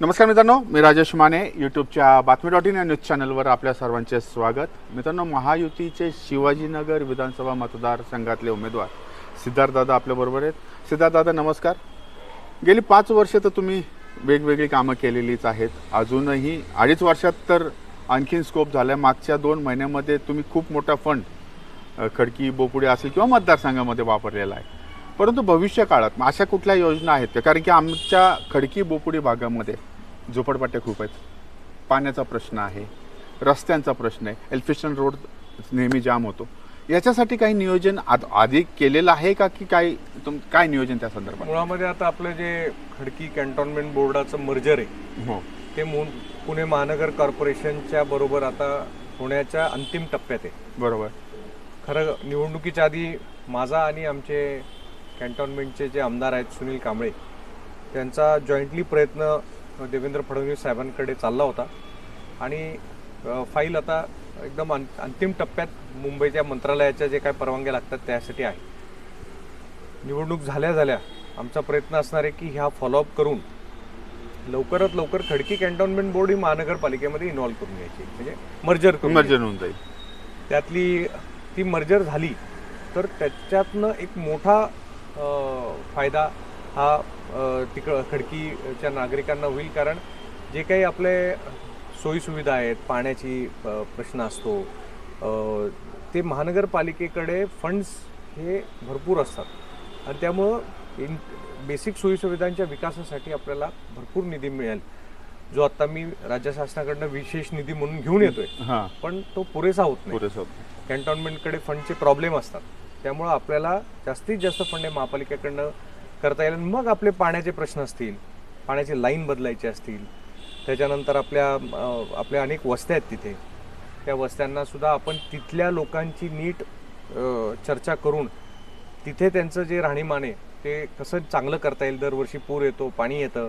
नमस्कार मित्रांनो मी राजेश माने यूट्यूबच्या बातमी डॉट इन या न्यूज चॅनलवर आपल्या सर्वांचे स्वागत. मित्रांनो महायुतीचे शिवाजीनगर विधानसभा मतदारसंघातले उमेदवार सिद्धार्थदादा आपल्याबरोबर आहेत. सिद्धार्थदादा नमस्कार. गेली पाच वर्ष तर तुम्ही वेगवेगळी कामं केलेलीच आहेत. अजूनही अडीच वर्षात तर आणखीन स्कोप झाला मागच्या दोन महिन्यामध्ये तुम्ही खूप मोठा फंड खडकी बोपुडे असेल किंवा मतदारसंघामध्ये वापरलेला आहे. परंतु भविष्य काळात अशा कुठल्या योजना आहेत का? कारण की आमच्या खडकी बोपुडी भागामध्ये झोपडपट्ट्या खूप आहेत. पाण्याचा प्रश्न आहे. रस्त्यांचा प्रश्न आहे. एल्फिस्टन रोड नेहमी जाम होतो. याच्यासाठी काही नियोजन आद- आधी केलेलं आहे का की काय तुम काय नियोजन त्या संदर्भात? मुळामध्ये आता आपलं जे खडकी कॅन्टोन्मेंट बोर्डाचं मर्जर आहे हो. ते मु पुणे महानगर कॉर्पोरेशनच्या बरोबर आता होण्याच्या अंतिम टप्प्यात आहे. बरोबर. खरं निवडणुकीच्या आधी माझा आणि आमचे कॅन्टोन्मेंटचे जे आमदार आहेत सुनील कांबळे त्यांचा जॉईंटली प्रयत्न देवेंद्र फडणवीस साहेबांकडे चालला होता. आणि फाईल आता एकदम अं- अंतिम टप्प्यात मुंबईच्या मंत्रालयाच्या जे काय परवानग्या लागतात त्यासाठी आहे. निवडणूक झाल्या झाल्या आमचा प्रयत्न असणार आहे की ह्या फॉलोअप करून लवकरात लवकर खडकी कॅन्टोन्मेंट बोर्ड ही महानगरपालिकेमध्ये इन्व्हॉल्व्ह करून घ्यायची. म्हणजे मर्जर करून मर्जन होऊन जाईल. त्यातली ती मर्जर झाली तर त्याच्यातनं एक मोठा फायदा हा तिक खडकीच्या नागरिकांना होईल. कारण जे काही आपले सोयीसुविधा आहेत पाण्याची प्रश्न असतो ते महानगरपालिकेकडे फंड्स हे भरपूर असतात. आणि त्यामुळं इन बेसिक सोयीसुविधांच्या विकासासाठी आपल्याला भरपूर निधी मिळेल. जो आता मी राज्य शासनाकडनं विशेष निधी म्हणून घेऊन येतोय. हां. पण तो पुरेसा होत नाही. कॅन्टोन्मेंटकडे फंडचे प्रॉब्लेम असतात. त्यामुळं आपल्याला जास्तीत जास्त फंडे महापालिकेकडनं करता येईल आणि मग आपले पाण्याचे प्रश्न असतील पाण्याची लाईन बदलायची असतील त्याच्यानंतर आपल्या आपल्या अनेक वस्त्या आहेत तिथे. त्या वस्त्यांना सुद्धा आपण तिथल्या लोकांची नीट चर्चा करून तिथे त्यांचं जे राहणीमान आहे ते कसं चांगलं करता येईल दरवर्षी पूर येतो पाणी येतं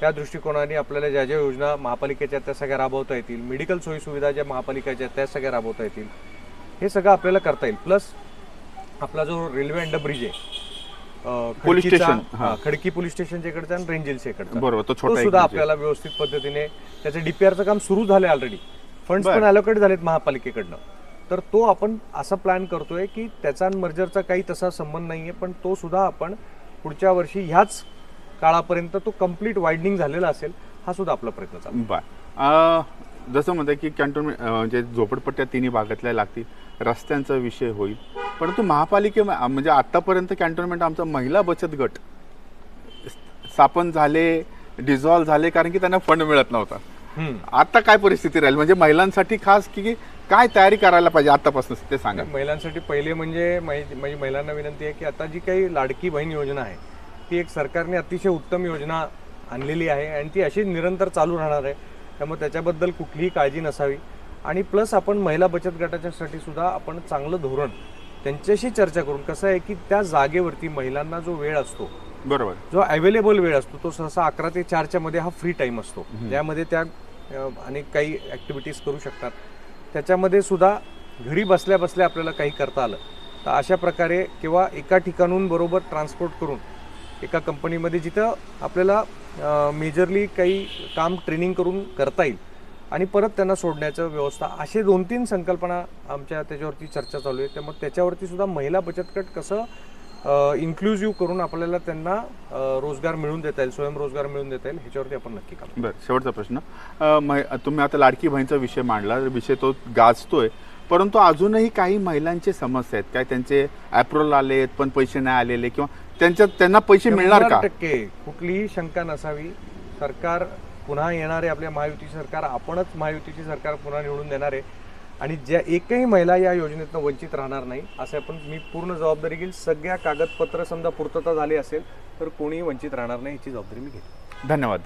त्या दृष्टिकोनाने आपल्याला ज्या ज्या योजना महापालिकेच्या त्या सगळ्या राबवता येतील. मेडिकल सोयीसुविधा ज्या महापालिकेच्या त्या सगळ्या राबवता येतील. हे सगळं आपल्याला करता येईल. प्लस आपला जो रेल्वे अंडर ब्रिज आहे पोलीस स्टेशन, खडकी पोलीस स्टेशनच्या इकडचा आणि रेंजिलच्या इकडचा बरोबर तो छोटा सुद्धा. आपल्याला व्यवस्थित पद्धतीने त्याचं डीपीआरचं काम सुरू झालंय ऑलरेडी फंड्स. पण अलोकेट झालेत महापालिकेकडनं तर तो आपण असा प्लॅन करतोय की त्याचा मर्जरचा काही तसा संबंध नाहीये पण तो सुद्धा आपण पुढच्या वर्षी ह्याच काळापर्यंत तो कंप्लीट वायडनिंग झालेला असेल हा सुद्धा आपला प्रयत्न चालू. बर अं, जसं म्हणतं की कॅन्टोन्मेंट म्हणजे झोपडपट्ट्या तिन्ही भागातल्या लागतील रस्त्यांचा विषय होईल परंतु महापालिके म्हणजे आतापर्यंत कॅन्टोन्मेंट आमचा महिला बचत गट स्थापन झाले डिझॉल्व्ह झाले कारण की त्यांना फंड मिळत नव्हता. आता काय परिस्थिती राहील? म्हणजे महिलांसाठी खास की काय तयारी करायला पाहिजे आतापासून ते सांगा. महिलांसाठी पहिले म्हणजे माझी महिलांना विनंती आहे की आता जी काही लाडकी बहीण योजना आहे ती एक सरकारने अतिशय उत्तम योजना आणलेली आहे आणि ती अशी निरंतर चालू राहणार आहे. त्यामुळे त्याच्याबद्दल कुठलीही काळजी नसावी. आणि प्लस आपण महिला बचत गटाच्यासाठी सुद्धा आपण चांगलं धोरण त्यांच्याशी चर्चा करून कसं आहे की त्या जागेवरती महिलांना जो वेळ असतो बरोबर. जो अवेलेबल वेळ असतो तो सहसा अकरा ते चारच्या मध्ये हा फ्री टाइम असतो. त्यामध्ये त्या अनेक काही ॲक्टिव्हिटीज करू शकतात. त्याच्यामध्ये सुद्धा घरी बसल्या बसल्या आपल्याला काही करता आलं. तर अशा प्रकारे किंवा एका ठिकाणून बरोबर ट्रान्सपोर्ट करून एका कंपनीमध्ये जिथं आपल्याला मेजरली काही काम ट्रेनिंग करून करता येईल आणि परत त्यांना सोडण्याचं व्यवस्था असे दोन तीन संकल्पना आमच्या त्याच्यावरती चर्चा चालू आहे. त्यामुळे त्याच्यावरती सुद्धा महिला बचत गट कसं इन्क्लुझिव्ह करून आपल्याला त्यांना रोजगार मिळवून देता येईल स्वयंरोजगार मिळवून देता येईल ह्याच्यावरती आपण नक्की काम करू. बरं शेवटचा प्रश्न. तुम्ही आता लाडकी बहीणचा विषय मांडला विषय तो गाजतोय. परंतु अजूनही काही महिलांचे समस्या आहेत. काय त्यांचे अप्रोल आलेत पण पैसे नाही आलेले किंवा त्यांच्या त्यांना पैसे मिळणार का? टक्के. कुठलीही शंका नसावी. सरकार पुन्हा येणारे आपल्या महायुती सरकार आपणच महायुतीची सरकार पुन्हा निवडून देणार आहे. आणि ज्या एकही महिला या योजनेतनं वंचित राहणार नाही असे आपण मी पूर्ण जबाबदारी घेईल. सगळ्या कागदपत्र समजा पूर्तता झाली असेल तर कोणीही वंचित राहणार नाही याची जबाबदारी मी घेतो. धन्यवाद.